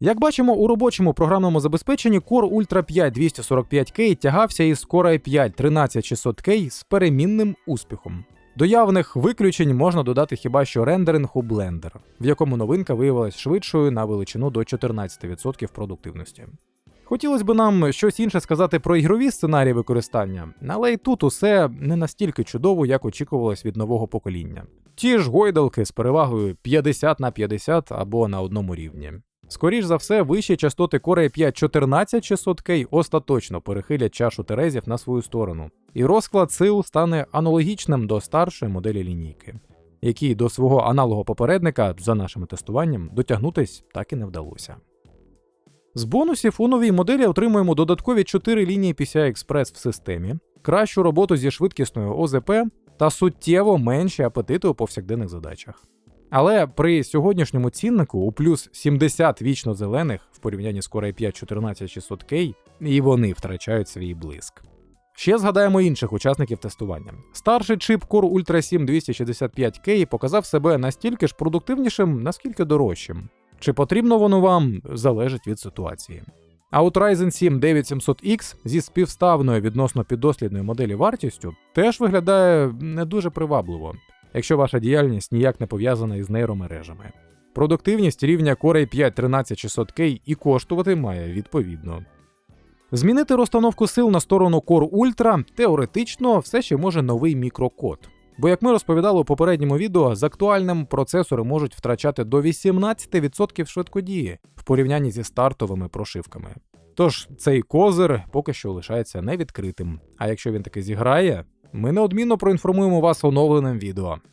Як бачимо, у робочому програмному забезпеченні Core Ultra 5 245K тягався із Core i5 13600K з перемінним успіхом. До явних виключень можна додати хіба що рендеринг у Blender, в якому новинка виявилась швидшою на величину до 14% продуктивності. Хотілося б нам щось інше сказати про ігрові сценарії використання, але і тут усе не настільки чудово, як очікувалось від нового покоління. Ті ж гойдалки з перевагою 50 на 50 або на одному рівні. Скоріш за все, вищі частоти Core i5 14600K остаточно перехилять чашу Терезів на свою сторону, і розклад сил стане аналогічним до старшої моделі лінійки, якій до свого аналогу попередника, за нашим тестуванням, дотягнутись так і не вдалося. З бонусів у новій моделі отримуємо додаткові 4 лінії PCI Express в системі, кращу роботу зі швидкісною ОЗП та суттєво менші апетити у повсякденних задачах. Але при сьогоднішньому ціннику у плюс 70 вічно зелених в порівнянні з Core i5 14600K, і вони втрачають свій блиск. Ще згадаємо інших учасників тестування. Старший чип Core Ultra 7 265K показав себе настільки ж продуктивнішим, наскільки дорожчим. Чи потрібно воно вам, залежить від ситуації. А от Ryzen 7 9700X зі співставною відносно піддослідною моделі вартістю теж виглядає не дуже привабливо, якщо ваша діяльність ніяк не пов'язана із нейромережами. Продуктивність рівня Core i5 13600K і коштувати має відповідно. Змінити розстановку сил на сторону Core Ultra теоретично все ще може новий мікрокод. Бо, як ми розповідали у попередньому відео, з актуальним процесори можуть втрачати до 18% швидкодії в порівнянні зі стартовими прошивками. Тож цей козир поки що лишається невідкритим. А якщо він таки зіграє, ми неодмінно проінформуємо вас оновленим відео.